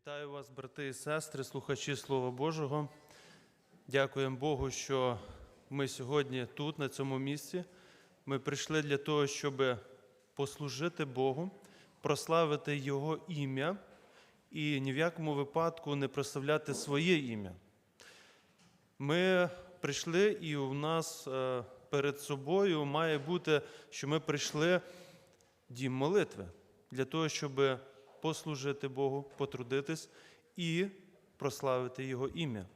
Вітаю вас, брати і сестри, слухачі Слова Божого. Дякуємо Богу, що ми сьогодні тут, на цьому місці. Ми прийшли для того, щоб послужити Богу, прославити Його ім'я і ні в якому випадку не прославляти своє ім'я. Ми прийшли, і у нас е, перед собою має бути, що ми прийшли дім молитви для того, щоб послужити Богу, потрудитись і прославити Його ім'я.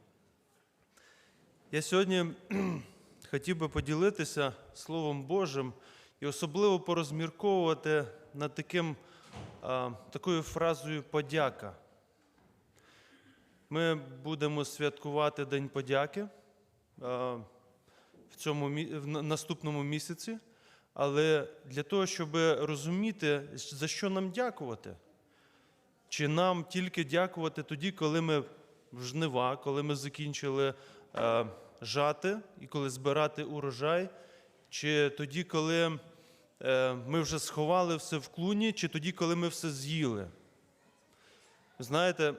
Я сьогодні хотів би поділитися Словом Божим і особливо порозмірковувати над таким, такою фразою подяка. Ми будемо святкувати День подяки в цьому в наступному місяці. Але для того, щоб розуміти, за що нам дякувати, чи нам тільки дякувати тоді, коли ми в жнива, коли ми закінчили е, жати і коли збирати урожай, чи тоді, коли е, ми вже сховали все в клуні, чи тоді, коли ми все з'їли. Знаєте,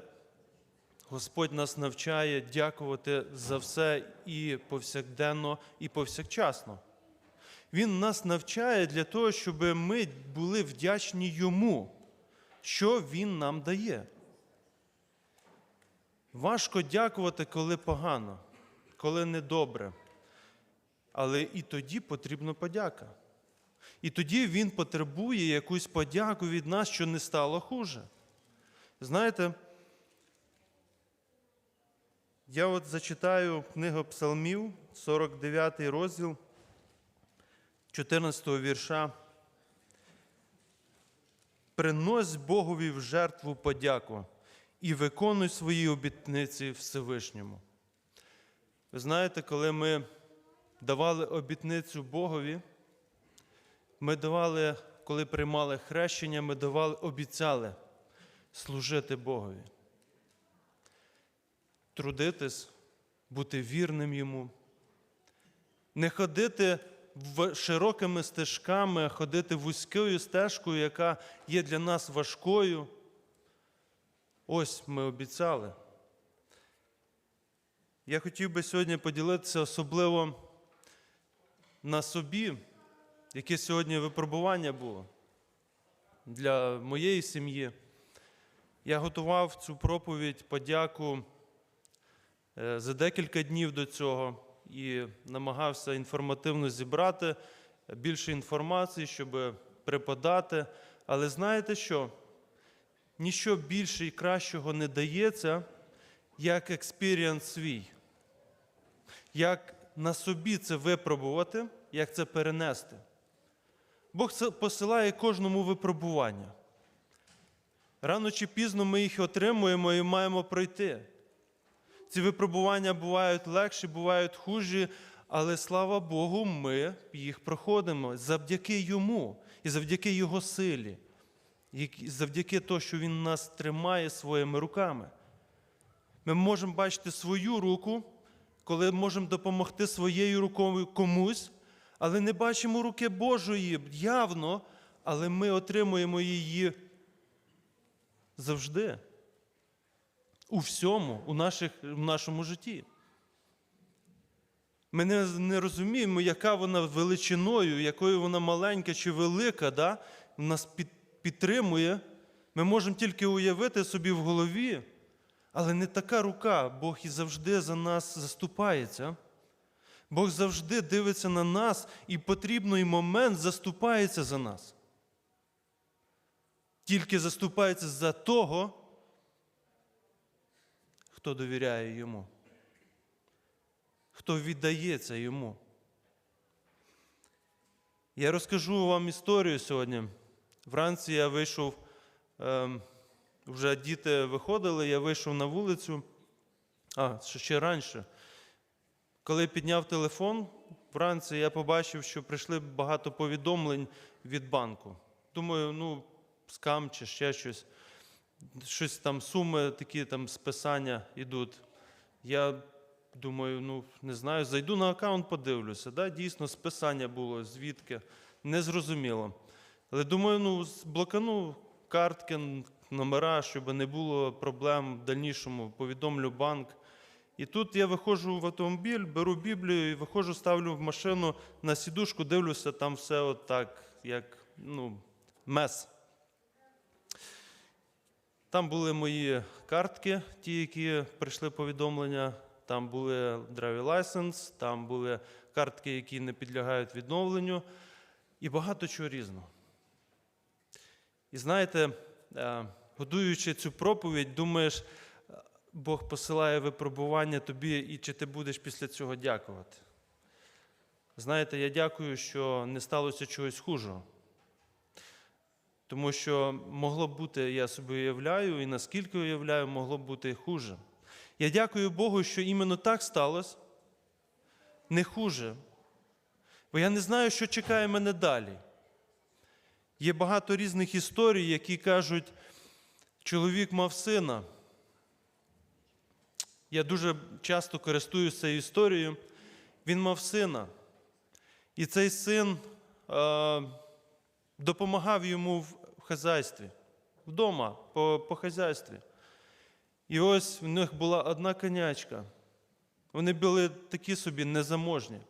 Господь нас навчає дякувати за все і повсякденно, і повсякчасно. Він нас навчає для того, щоб ми були вдячні йому, що Він нам дає. Важко дякувати, коли погано, коли недобре. Але і тоді потрібна подяка. І тоді Він потребує якусь подяку від нас, що не стало хуже. Знаєте, я от зачитаю книгу Псалмів, 49 розділ. 14 вірша. Принось Богові в жертву подяку і виконуй свої обітниці Всевишньому. Ви знаєте, коли ми давали обітницю Богові, ми давали, коли приймали хрещення, ми давали, обіцяли служити Богові, трудитись, бути вірним Йому, не ходити широкими стежками, ходити вузькою стежкою, яка є для нас важкою. Ось ми обіцяли. Я хотів би сьогодні поділитися особливо на собі, яке сьогодні випробування було для моєї сім'ї. Я готував цю проповідь подяку е, за декілька днів до цього і намагався інформативно зібрати більше інформації, щоб преподати. Але знаєте що? Ніщо більше і кращого не дається, як експіріанс свій. Як на собі це випробувати, як це перенести. Бог це посилає кожному випробування. Рано чи пізно ми їх отримуємо і маємо пройти. Ці випробування бувають легші, бувають хужі, але слава Богу, ми їх проходимо завдяки Йому і завдяки Його силі, і завдяки тому, що Він нас тримає своїми руками. Ми можемо бачити свою руку, коли можемо допомогти своєю рукою комусь, але не бачимо руки Божої явно, але ми отримуємо її завжди у всьому, у, наших, у нашому житті. Ми не, не розуміємо, яка вона величиною, якою вона маленька чи велика, да? нас під, підтримує. Ми можемо тільки уявити собі в голові, але не така рука. Бог і завжди за нас заступається. Бог завжди дивиться на нас і потрібний момент заступається за нас. Тільки заступається за того, хто довіряє йому, хто віддається йому. Я розкажу вам історію сьогодні. Вранці я вийшов, ем, вже діти виходили, я вийшов на вулицю, а, ще- раніше. Коли підняв телефон вранці, я побачив, що прийшли багато повідомлень від банку. Думаю, ну, скам чи ще щось щось там суми, такі там списання йдуть. Я думаю, ну не знаю, зайду на аккаунт, подивлюся. Да, Дійсно, списання було, звідки, незрозуміло. Але думаю, ну, блокану картки, номера, щоб не було проблем в дальнішому, повідомлю банк. І тут я виходжу в автомобіль, беру Біблію і виходжу, ставлю в машину на сідушку, дивлюся, там все так, як ну, мес. Там були мої картки, ті, які прийшли повідомлення. Там були driving license, там були картки, які не підлягають відновленню, і багато чого різного. І знаєте, е, годуючи цю проповідь, думаєш, Бог посилає випробування тобі, і чи ти будеш після цього дякувати. Знаєте, я дякую, що не сталося чогось хужого. Тому що могло б бути, я собі уявляю, і наскільки уявляю, могло б бути хуже. Я дякую Богу, що іменно так сталося, не хуже. Бо я не знаю, що чекає мене далі. Є багато різних історій, які кажуть, чоловік мав сина. Я дуже часто користуюся цією історією. Він мав сина. І цей син е, допомагав йому в хазяйстві, вдома, по, по хазяйстві. І ось в них була одна конячка. Вони були такі собі незаможні.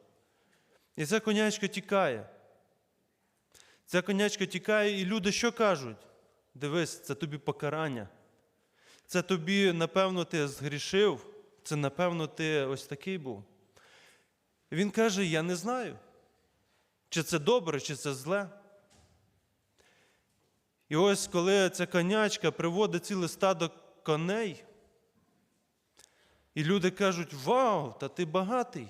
І ця конячка тікає. Ця конячка тікає, і люди що кажуть? Дивись, це тобі покарання. Це тобі, напевно, ти згрішив, це, напевно, ти ось такий був. Він каже: Я не знаю, чи це добре, чи це зле. І ось коли ця конячка приводить ціле стадо коней, і люди кажуть: Вау, та ти багатий.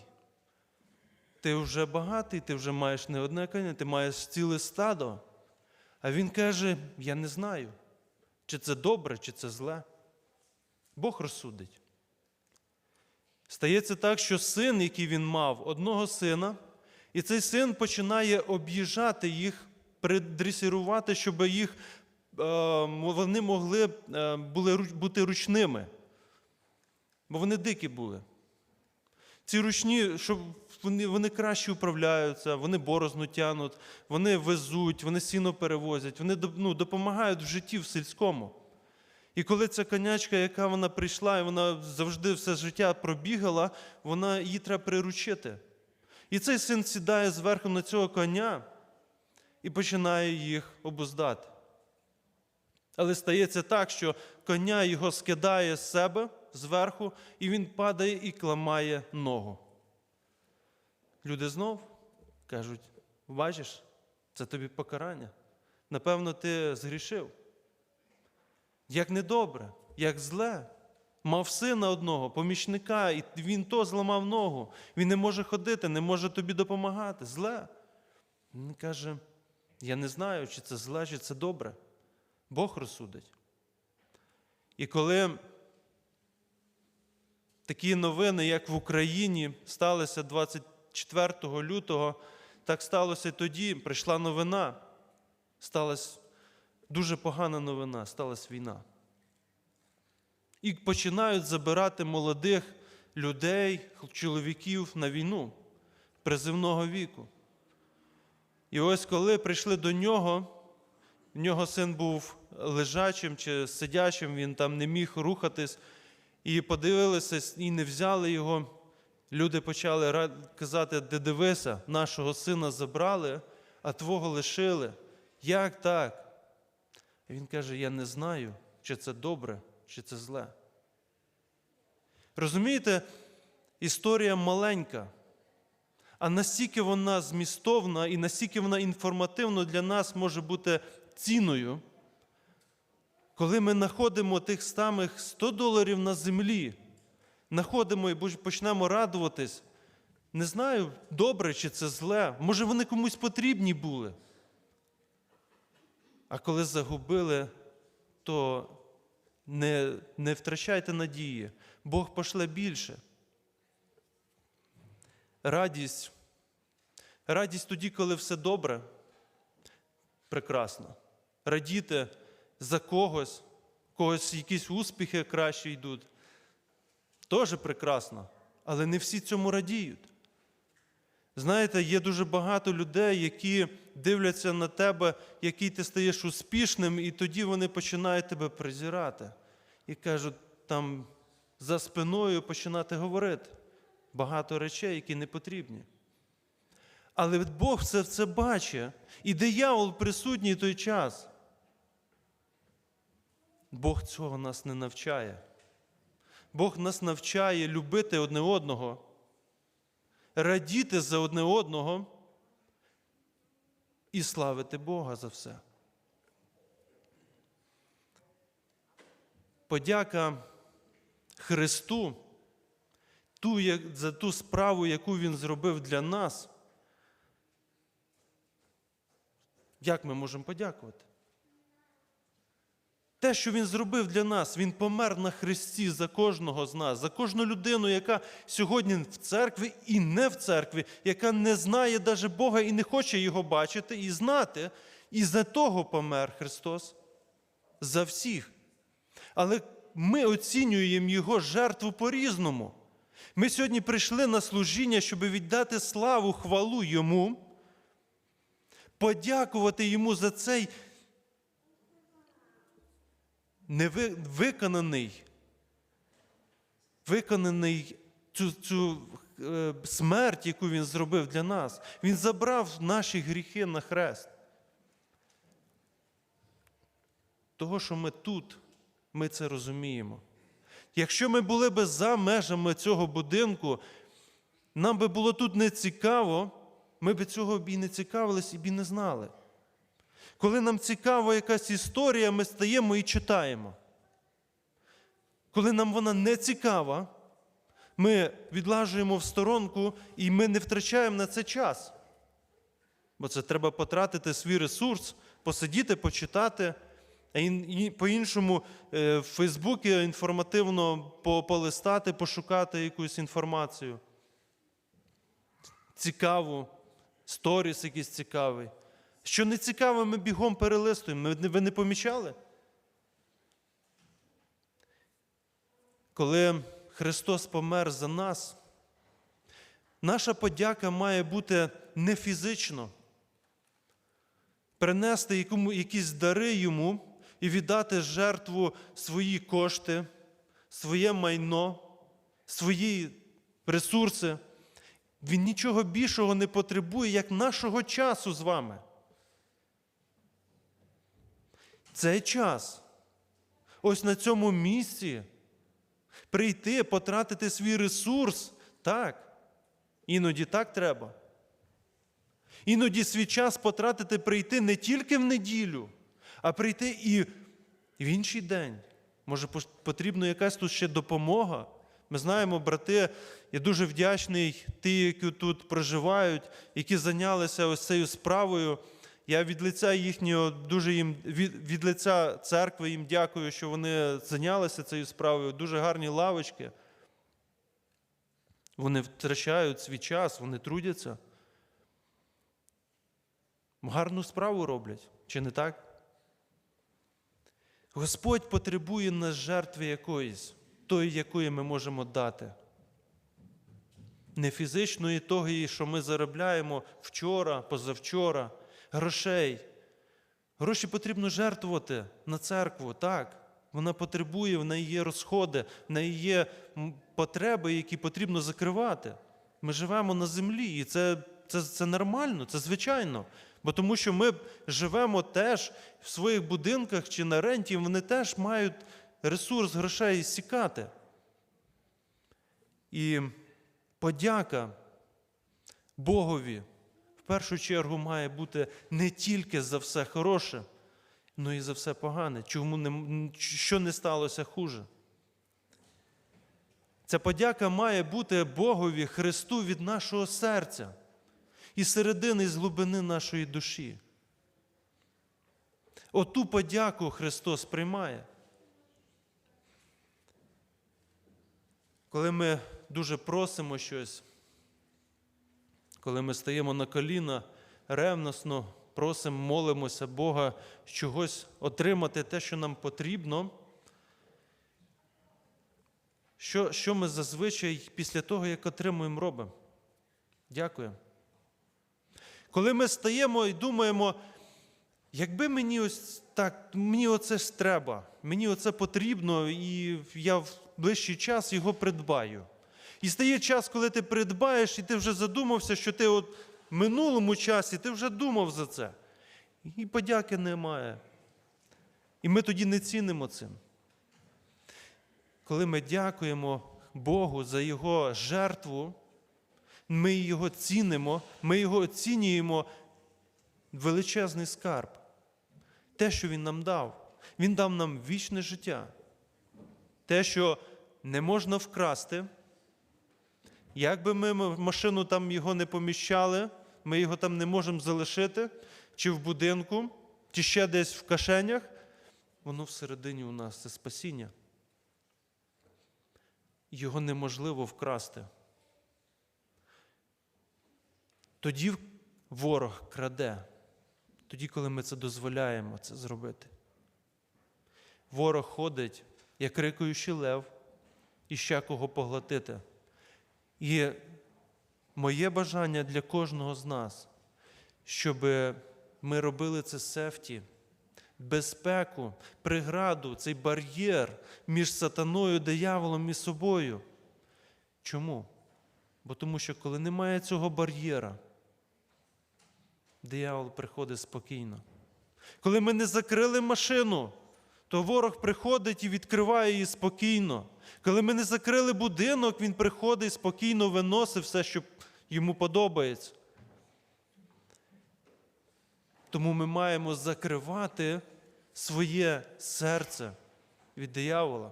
Ти вже багатий, ти вже маєш не одне коня, ти маєш ціле стадо. А він каже: Я не знаю, чи це добре, чи це зле. Бог розсудить. Стається так, що син, який він мав, одного сина, і цей син починає об'їжджати їх, придресірувати, щоб їх, е, вони могли е, були, бути ручними. Бо вони дикі були. Ці ручні, щоб вони, вони краще управляються, вони борозну тянуть, вони везуть, вони сіно перевозять, вони ну, допомагають в житті в сільському. І коли ця конячка, яка вона прийшла, і вона завжди все життя пробігала, вона її треба приручити. І цей син сідає зверху на цього коня і починає їх обуздати. Але стається так, що коня його скидає з себе зверху, і він падає і кламає ногу. Люди знов кажуть: бачиш, це тобі покарання. Напевно, ти згрішив. Як недобре, як зле. Мав сина одного, помічника, і він то зламав ногу. Він не може ходити, не може тобі допомагати. Зле. Він каже: я не знаю, чи це зле, чи це добре. Бог розсудить. І коли такі новини, як в Україні, сталися 24 лютого, так сталося тоді. Прийшла новина. Сталася дуже погана новина, сталася війна. І починають забирати молодих людей, чоловіків на війну призивного віку. І ось коли прийшли до нього, в нього син був лежачим чи сидячим, він там не міг рухатись, і подивилися, і не взяли його. Люди почали казати, де дивися, нашого сина забрали, а твого лишили. Як так? І він каже: Я не знаю, чи це добре, чи це зле. Розумієте, історія маленька, а настільки вона змістовна і настільки вона інформативно для нас може бути цінною, коли ми знаходимо тих самих 100 доларів на землі, знаходимо і почнемо радуватись, не знаю, добре чи це зле, може вони комусь потрібні були. А коли загубили, то не, не втрачайте надії. Бог пошле більше. Радість. Радість тоді, коли все добре, прекрасно. Радіти за когось, когось якісь успіхи краще йдуть. Теж прекрасно. Але не всі цьому радіють. Знаєте, є дуже багато людей, які дивляться на тебе, який ти стаєш успішним, і тоді вони починають тебе презирати. І кажуть, там за спиною починати говорити багато речей, які не потрібні. Але Бог це все бачить, і диявол присутній той час. Бог цього нас не навчає. Бог нас навчає любити одне одного, радіти за одне одного і славити Бога за все. Подяка Христу ту, за ту справу, яку Він зробив для нас. Як ми можемо подякувати? Те, що Він зробив для нас, Він помер на Христі за кожного з нас, за кожну людину, яка сьогодні в церкві і не в церкві, яка не знає даже Бога і не хоче Його бачити і знати. І за того помер Христос. За всіх. Але ми оцінюємо Його жертву по-різному. Ми сьогодні прийшли на служіння, щоб віддати славу, хвалу Йому, подякувати Йому за цей невиконаний, виконаний цю, цю е, смерть, яку Він зробив для нас. Він забрав наші гріхи на хрест. Того, що ми тут, ми це розуміємо. Якщо ми були би за межами цього будинку, нам би було тут не цікаво, ми б цього б і не цікавились, і б і не знали. Коли нам цікава якась історія, ми стаємо і читаємо. Коли нам вона не цікава, ми відлажуємо в сторонку і ми не втрачаємо на це час. Бо це треба потратити свій ресурс, посидіти, почитати, по-іншому е, в Фейсбуці інформативно по- полистати, пошукати якусь інформацію. Цікаву, сторіс якийсь цікавий. Що не цікаве, ми бігом перелистуємо. Ви не помічали? Коли Христос помер за нас, наша подяка має бути не фізично. Принести якісь дари йому і віддати жертву свої кошти, своє майно, свої ресурси. Він нічого більшого не потребує, як нашого часу з вами. Цей час. Ось на цьому місці прийти, потратити свій ресурс. Так. Іноді так треба. Іноді свій час потратити прийти не тільки в неділю, а прийти і в інший день. Може, потрібна якась тут ще допомога. Ми знаємо, брати, я дуже вдячний ті, які тут проживають, які зайнялися ось цією справою. Я від лиця їхнього дуже їм від, від лиця церкви їм дякую, що вони зайнялися цією справою. Дуже гарні лавочки. Вони втрачають свій час, вони трудяться. Гарну справу роблять, чи не так? Господь потребує нас жертви якоїсь, тої, якої ми можемо дати. Не фізичної того, що ми заробляємо вчора, позавчора, грошей. Гроші потрібно жертвувати на церкву, так. Вона потребує, в неї є розходи, в неї є потреби, які потрібно закривати. Ми живемо на землі, і це, це, це нормально, це звичайно. Бо тому що ми живемо теж в своїх будинках чи на ренті, вони теж мають ресурс грошей сікати. І подяка Богові в першу чергу має бути не тільки за все хороше, але і за все погане. Чому не, що не сталося хуже? Ця подяка має бути Богові, Христу від нашого серця і середини з глибини нашої душі. Оту подяку Христос приймає. Коли ми дуже просимо щось, коли ми стаємо на коліна, ревносно просимо, молимося Бога чогось отримати те, що нам потрібно. Що, що ми зазвичай після того, як отримуємо, робимо? Дякую. Коли ми стаємо і думаємо, якби мені ось так, мені оце ж треба, мені оце потрібно, і я в ближчий час його придбаю. І стає час, коли ти придбаєш, і ти вже задумався, що ти от в минулому часі ти вже думав за це. І подяки немає. І ми тоді не цінимо цим. Коли ми дякуємо Богу за Його жертву, ми його цінимо, ми його оцінюємо величезний скарб. Те, що Він нам дав. Він дав нам вічне життя. Те, що не можна вкрасти. Як би ми машину там його не поміщали, ми його там не можемо залишити, чи в будинку, чи ще десь в кишенях, воно всередині у нас це спасіння. Його неможливо вкрасти. Тоді ворог краде, тоді, коли ми це дозволяємо це зробити. Ворог ходить, як рикуючий лев, і ще кого поглотити. І моє бажання для кожного з нас, щоб ми робили це сефті, безпеку, преграду, цей бар'єр між сатаною, дияволом і собою. Чому? Бо тому що коли немає цього бар'єра, диявол приходить спокійно. Коли ми не закрили машину, то ворог приходить і відкриває її спокійно. Коли ми не закрили будинок, він приходить і спокійно виносить все, що йому подобається. Тому ми маємо закривати своє серце від диявола.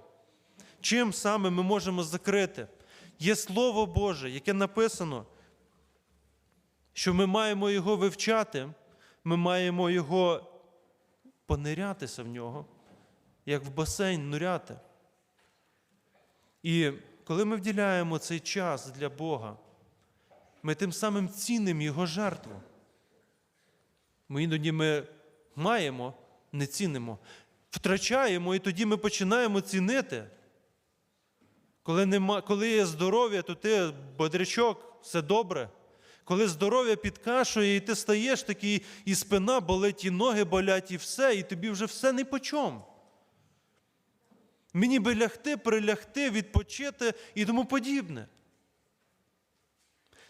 Чим саме ми можемо закрити? Є Слово Боже, яке написано, що ми маємо його вивчати, ми маємо його понирятися в нього, як в басейн нуряти. І коли ми вділяємо цей час для Бога, ми тим самим цінимо Його жертву. Ми іноді ми маємо, не цінимо, втрачаємо, і тоді ми починаємо цінити. Коли, нема, коли є здоров'я, то ти бодрячок, все добре. Коли здоров'я підкашує, і ти стаєш такий, і спина болить, і ноги болять, і все, і тобі вже все не по чому. Мені би лягти, прилягти, відпочити і тому подібне.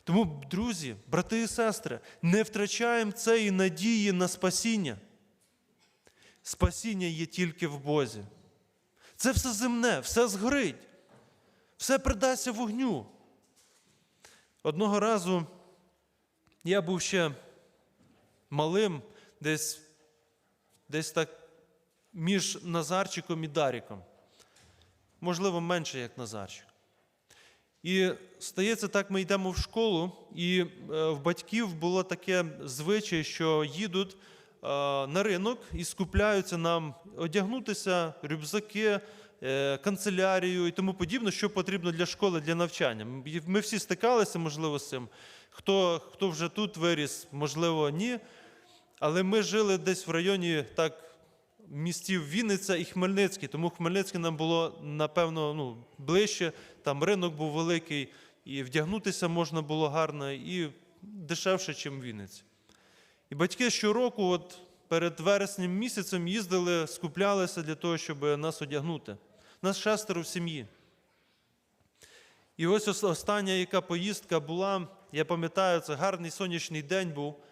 Тому, друзі, брати і сестри, не втрачаємо цієї надії на спасіння. Спасіння є тільки в Бозі. Це все земне, все згорить, все придасться вогню. Одного разу я був ще малим, десь, десь так між Назарчиком і Даріком. Можливо, менше, як Назарчик. І стається так, ми йдемо в школу, і е, в батьків було таке звичай, що їдуть е, на ринок і скупляються нам одягнутися, рюкзаки, канцелярію і тому подібне, що потрібно для школи, для навчання. Ми всі стикалися, можливо, з цим. Хто, хто вже тут виріс, можливо, ні. Але ми жили десь в районі так містів Вінниця і Хмельницький, тому Хмельницький нам було, напевно, ну, ближче, там ринок був великий, і вдягнутися можна було гарно, і дешевше, ніж в Вінниці. І батьки щороку, от перед вереснем місяцем, їздили, скуплялися для того, щоб нас одягнути. Нас шестеро в сім'ї. І ось остання, яка поїздка була, я пам'ятаю, це гарний сонячний день був.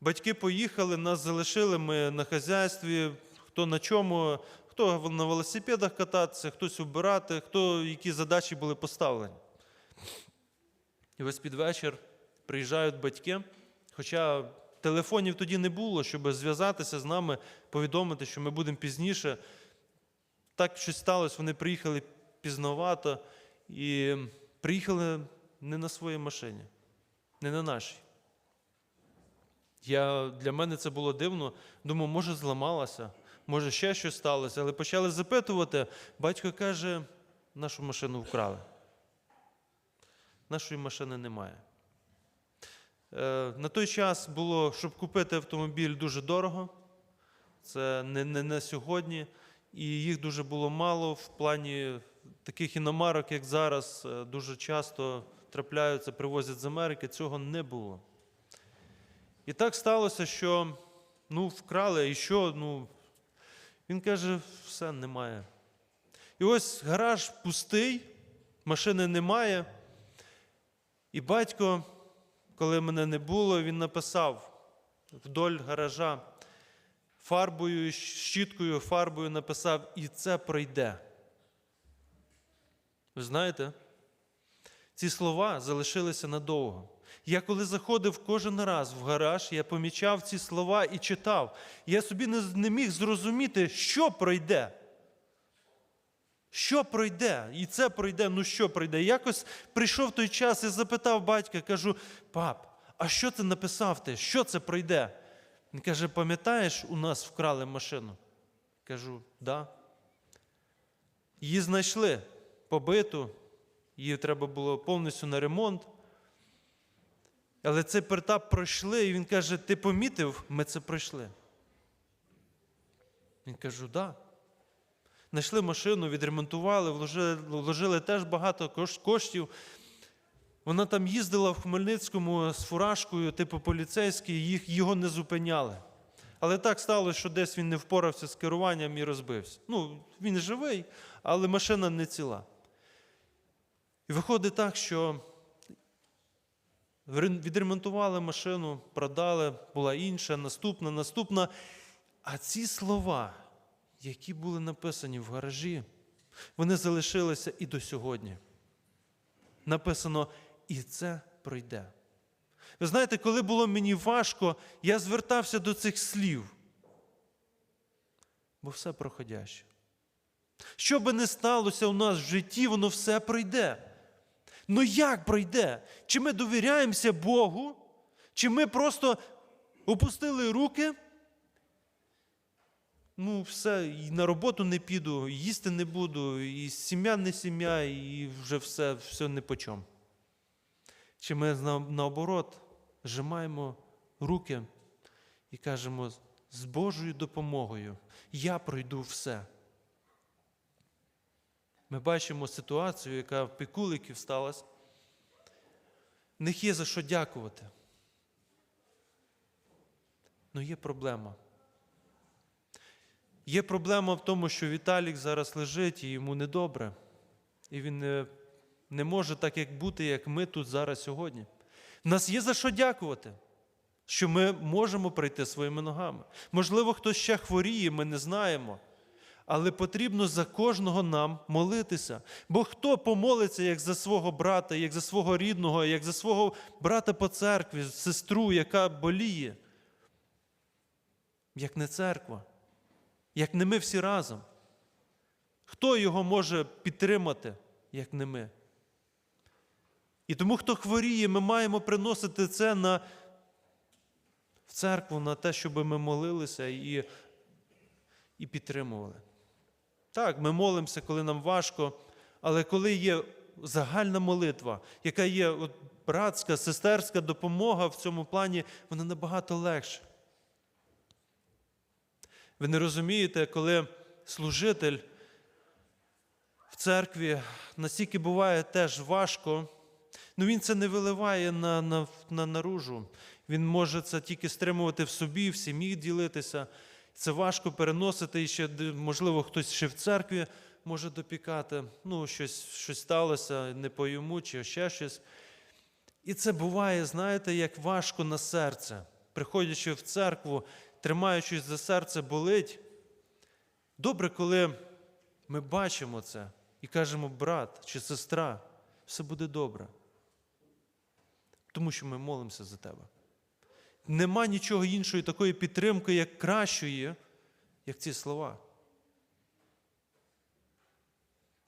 Батьки поїхали, нас залишили ми на хазяйстві, хто на чому, хто на велосипедах кататися, хтось убирати, хто які задачі були поставлені. І ось під вечір приїжджають батьки, хоча телефонів тоді не було, щоб зв'язатися з нами, повідомити, що ми будемо пізніше. Так щось сталося, вони приїхали пізновато і приїхали не на своїй машині, не на нашій. Я, для мене це було дивно. Думав, може, зламалася, може, ще щось сталося. Але почали запитувати. Батько каже, нашу машину вкрали. Нашої машини немає. Е, на той час було, щоб купити автомобіль, дуже дорого. Це не, не на сьогодні. І їх дуже було мало в плані таких іномарок, як зараз, е, дуже часто трапляються, привозять з Америки. Цього не було. І так сталося, що ну, вкрали, і що, ну, він каже, все немає. І ось гараж пустий, машини немає. І батько, коли мене не було, він написав вдоль гаража фарбою, щіткою, фарбою написав, і це пройде. Ви знаєте, ці слова залишилися надовго. Я коли заходив кожен раз в гараж, я помічав ці слова і читав. Я собі не, міг зрозуміти, що пройде. Що пройде? І це пройде, ну що пройде? Якось прийшов той час і запитав батька, кажу: пап, а що ти написав ти? Що це пройде? Він каже: пам'ятаєш, у нас вкрали машину? Кажу, да. Її знайшли побиту, її треба було повністю на ремонт. Але цей етап пройшли, і він каже: Ти помітив, ми це пройшли. Він кажу, да. Знайшли машину, відремонтували, вложили, вложили теж багато коштів. Вона там їздила в Хмельницькому з фуражкою, типу поліцейський, їх, його не зупиняли. Але так сталося, що десь він не впорався з керуванням і розбився. Ну, він живий, але машина не ціла. І виходить так, що відремонтували машину, продали, була інша, наступна, наступна. А ці слова, які були написані в гаражі, вони залишилися і до сьогодні. Написано, і це пройде. Ви знаєте, коли було мені важко, я звертався до цих слів. Бо все проходяще. Що би не сталося у нас в житті, воно все пройде. Ну як пройде? Чи ми довіряємося Богу, чи ми просто опустили руки? Ну, все, і на роботу не піду, і їсти не буду, і сім'я не сім'я, і вже все, все не по чому. Чи ми наоборот зжимаємо руки і кажемо, з Божою допомогою я пройду все. Ми бачимо ситуацію, яка в Пікуликів сталася. В них є за що дякувати. Ну є проблема. Є проблема в тому, що Віталік зараз лежить і йому недобре. І він не, не може так, як бути, як ми тут зараз сьогодні. Нас є за що дякувати, що ми можемо пройти своїми ногами. Можливо, хтось ще хворіє, ми не знаємо. Але потрібно за кожного нам молитися. Бо хто помолиться як за свого брата, як за свого рідного, як за свого брата по церкві, сестру, яка боліє? Як не церква, як не ми всі разом. Хто його може підтримати, як не ми? І тому, хто хворіє, ми маємо приносити це на в церкву, на те, щоб ми молилися і, і підтримували. Так, ми молимося, коли нам важко, але коли є загальна молитва, яка є от, братська, сестерська допомога в цьому плані, вона набагато легше. Ви не розумієте, коли служитель в церкві настільки буває теж важко, ну він це не виливає на, на, на наружу. Він може це тільки стримувати в собі, в сім'ї ділитися. Це важко переносити, і ще, можливо, хтось ще в церкві може допікати. Ну, щось, щось сталося не по йому, чи ще щось. І це буває, знаєте, як важко на серце. Приходячи в церкву, тримаючись за серце, болить. Добре, коли ми бачимо це і кажемо, брат чи сестра, все буде добре. Тому що ми молимося за тебе. Нема нічого іншої такої підтримки, як кращої, як ці слова.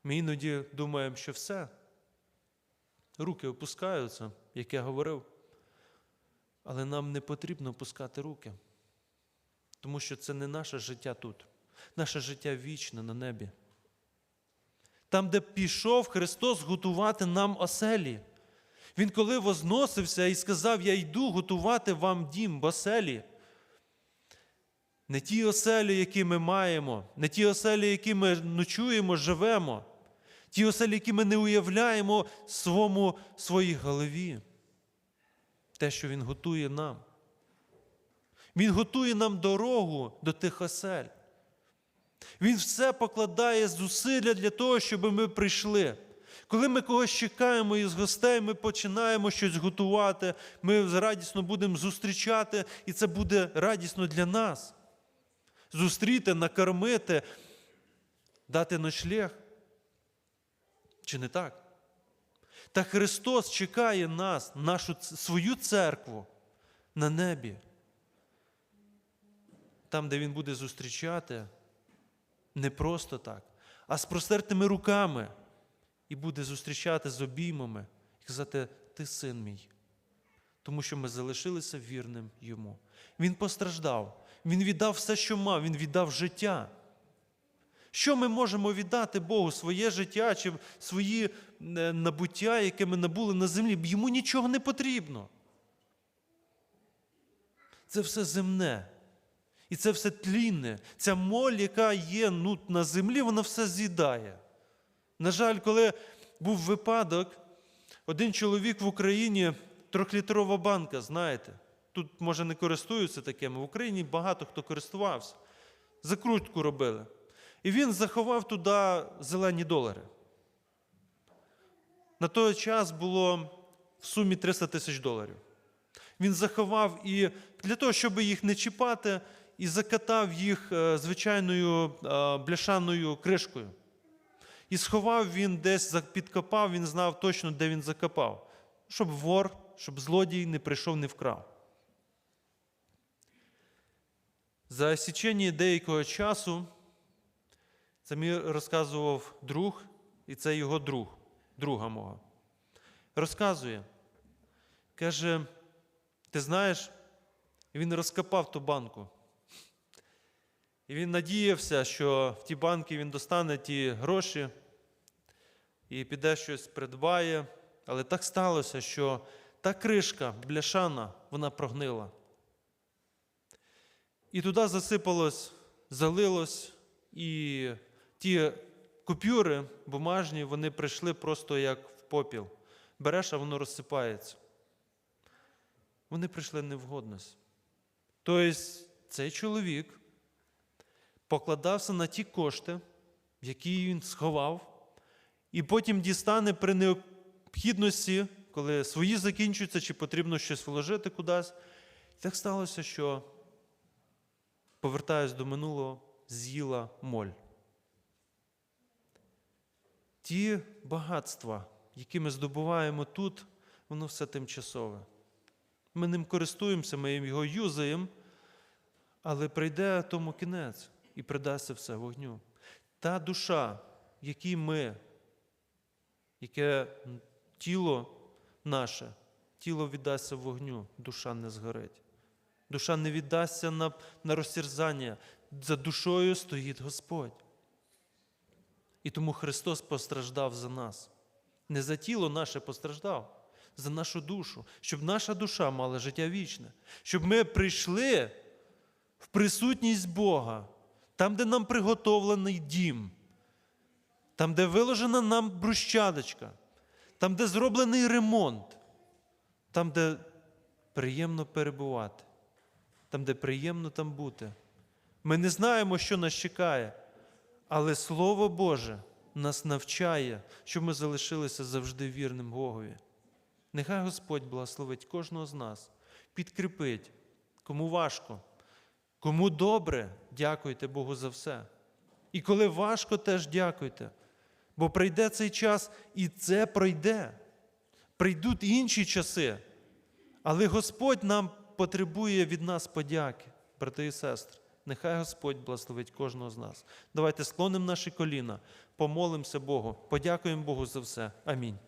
Ми іноді думаємо, що все. Руки опускаються, як я говорив. Але нам не потрібно опускати руки, тому що це не наше життя тут, наше життя вічне на небі. Там, де пішов Христос готувати нам оселі. Він коли возносився і сказав: Я йду готувати вам дім в оселі. Не ті оселі, які ми маємо, не ті оселі, які ми ночуємо, живемо, ті оселі, які ми не уявляємо своєму, своїй голові. Те, що Він готує нам. Він готує нам дорогу до тих осель. Він все покладає зусилля для того, щоб ми прийшли. Коли ми когось чекаємо із гостей, ми починаємо щось готувати, ми радісно будемо зустрічати, і це буде радісно для нас. Зустріти, накормити, дати ночлег. Чи не так? Та Христос чекає нас, нашу свою церкву на небі. Там, де Він буде зустрічати, не просто так, а з простертими руками і буде зустрічати з обіймами і казати: Ти син мій. Тому що ми залишилися вірним йому. Він постраждав, він віддав все, що мав, він віддав життя. Що ми можемо віддати Богу? Своє життя чи свої е, набуття, яке ми набули на землі? Йому нічого не потрібно. Це все земне. І це все тлінне. Ця моль, яка є ну, на землі, вона все з'їдає. На жаль, коли був випадок, один чоловік в Україні, трьохлітрова банка, знаєте, тут, може, не користуються такими, в Україні багато хто користувався. Закрутку робили. І він заховав туди зелені долари. На той час було в сумі 300 тисяч доларів. Він заховав і для того, щоб їх не чіпати, і закатав їх е, звичайною е, бляшаною кришкою. І сховав він десь, підкопав, він знав точно, де він закопав, щоб вор, щоб злодій не прийшов, не вкрав. За січені деякого часу це мені розказував друг, і це його друг, друга мого. Розказує, каже, ти знаєш, він розкопав ту банку. І він надіявся, що в ті банки він достане ті гроші і піде щось придбає. Але так сталося, що та кришка бляшана, вона прогнила. І туди засипалось, залилось, і ті купюри бумажні, вони прийшли просто як в попіл. Береш, а воно розсипається. Вони прийшли не в годність. Тобто цей чоловік покладався на ті кошти, які він сховав, і потім дістане при необхідності, коли свої закінчуються, чи потрібно щось вложити кудись. І так сталося, що, повертаюсь до минулого, з'їла моль. Ті багатства, які ми здобуваємо тут, воно все тимчасове. Ми ним користуємося, ми його юзаємо, але прийде тому кінець і придасться все вогню. Та душа, якій ми, яке тіло наше, тіло віддасться вогню, душа не згорить. Душа не віддасться на, на розтерзання. За душою стоїть Господь. І тому Христос постраждав за нас. Не за тіло наше постраждав, за нашу душу, щоб наша душа мала життя вічне, щоб ми прийшли в присутність Бога, там, де нам приготовлений дім, там, де виложена нам брущадочка, там, де зроблений ремонт, там, де приємно перебувати, там, де приємно там бути. Ми не знаємо, що нас чекає, але Слово Боже нас навчає, щоб ми залишилися завжди вірним Богові. Нехай Господь благословить кожного з нас, підкріпить, кому важко, кому добре, дякуйте Богу за все. І коли важко, теж дякуйте. Бо прийде цей час, і це пройде. Прийдуть інші часи. Але Господь нам потребує від нас подяки, брати і сестри. Нехай Господь благословить кожного з нас. Давайте склонимо наші коліна, помолимося Богу, подякуємо Богу за все. Амінь.